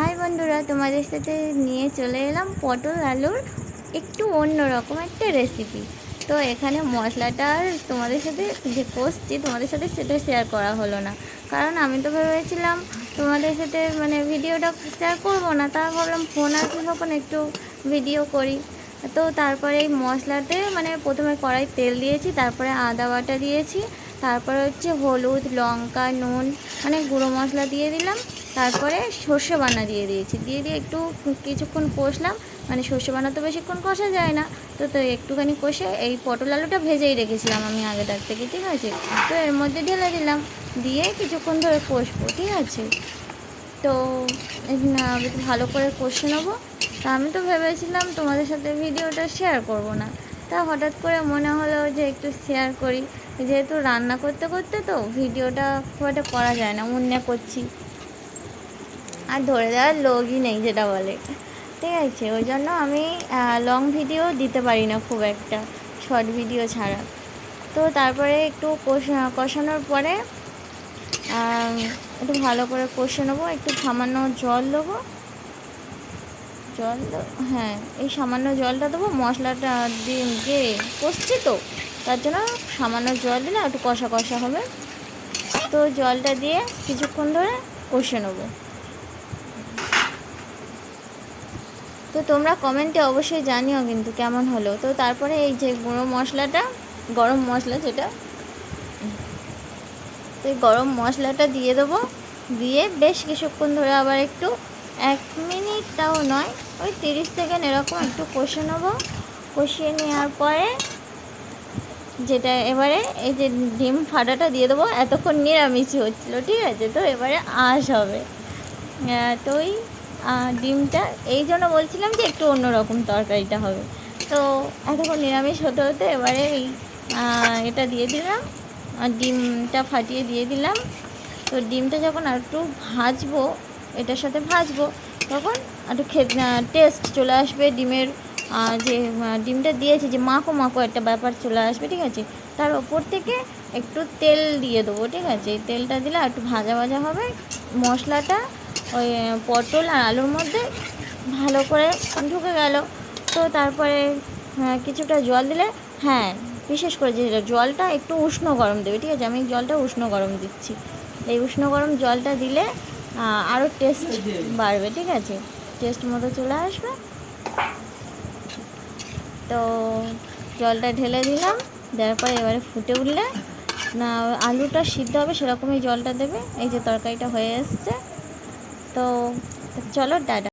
High বন্ধুরা, তোমাদের সাথে নিয়ে চলে এলাম পটল আলুর একটু অন্যরকম একটা রেসিপি তো এখানে মশলাটা তোমাদের সাথে যে কষছি তোমাদের সাথে সেটা শেয়ার করা হলো না। কারণ আমি তো ভেবেছিলাম তোমাদের সাথে মানে ভিডিওটা শেয়ার করব না, তা ভাবলাম ফোন আছে যখন একটু ভিডিও করি। তো তারপরে এই মশলাতে মানে প্রথমে কড়াই তেল দিয়েছি, তারপরে আদা বাটা দিয়েছি, তারপরে হচ্ছে হলুদ, লঙ্কা, নুন মানে গুঁড়ো মশলা দিয়ে দিলাম। তারপরে সর্ষে বানা দিয়ে দিয়েছি। দিয়ে দিয়ে একটু কিছুক্ষণ কষলাম। মানে সর্ষে বানা তো বেশিক্ষণ কষা যায় না। তো তো একটুখানি কষে এই পটল আলুটা ভেজেই রেখেছিলাম আমি আগেটার থেকে, ঠিক আছে? তো এর মধ্যে ঢেলে দিলাম। দিয়ে কিছুক্ষণ ধরে কষবো, ঠিক আছে? তো ভালো করে কষে নেব। তা আমি তো ভেবেছিলাম তোমাদের সাথে ভিডিওটা শেয়ার করব না। তা হঠাৎ করে মনে হলো যে একটু শেয়ার করি। যেহেতু রান্না করতে করতে তো ভিডিওটা খুব একটা করা যায় না। অন্য করছি। আর ধরে দেওয়ার লোকই নেই যেটা বলে। ঠিক আছে, ওই জন্য আমি লং ভিডিও দিতে পারি না খুব একটা শর্ট ভিডিও ছাড়া। তো তারপরে একটু কষা- কষানোর পরে একটু ভালো করে কষে নেব, একটু সামান্য জল দেবো। জল হ্যাঁ এই সামান্য জলটা দেবো, মশলাটা দিয়ে যে কষছি তো, তার জন্য সামান্য জল দিলে একটু কষা কষা হবে। তো জলটা দিয়ে কিছুক্ষণ ধরে কষে নেব। তো তোমরা কমেন্টে অবশ্যই জানিও কিন্তু কেমন হলো। তো তারপরে এই যে গুঁড়ো মশলাটা, গরম মশলা যেটা, তো এই গরম মশলাটা দিয়ে দেবো। দিয়ে বেশ কিছুক্ষণ ধরে আবার একটু, এক মিনিটটাও নয়, ওই তিরিশ সেকেন্ড এরকম একটু কষে নেব। কষিয়ে নেওয়ার পরে যেটা এবারে এই যে ডিম ফাটাটা দিয়ে দেবো, এতক্ষণ নিরামিষই হচ্ছিল, ঠিক আছে? তো এবারে আঁশ হবে। তো ওই ডিমটা, এই জন্য বলছিলাম যে একটু অন্যরকম তরকারিটা হবে। তো এতক্ষণ নিরামিষ হতে হতে এবারে এই এটা দিয়ে দিলাম আর ডিমটা ফাটিয়ে দিয়ে দিলাম। তো ডিমটা যখন আর একটু ভাজবো, এটার সাথে ভাজবো, তখন একটু টেস্ট চলে আসবে ডিমের যে ডিমটা দিয়েছি যে মাখো মাখো একটা ব্যাপার চলে আসবে, ঠিক আছে? তার ওপর থেকে একটু তেল দিয়ে দেবো, ঠিক আছে? তেলটা দিলে একটু ভাজা ভাজা হবে। মশলাটা ওই পটল আর আলুর মধ্যে ভালো করে ঢুকে গেল। তো তারপরে কিছুটা জল দিলে হ্যাঁ বিশেষ করে যে জলটা একটু উষ্ণ গরম দেবে, ঠিক আছে? আমি জলটা উষ্ণ গরম দিচ্ছি। এই উষ্ণ গরম জলটা দিলে আরও টেস্ট বাড়বে, ঠিক আছে? টেস্ট মতো চলে আসবে। তো জলটা ঢেলে দিলাম, দেওয়ার পরে এবারে ফুটে উঠলে, না, আলুটা সিদ্ধ হবে সেরকমই জলটা দেবে। এই যে তরকারিটা হয়ে এসছে। তো চলো ডাটা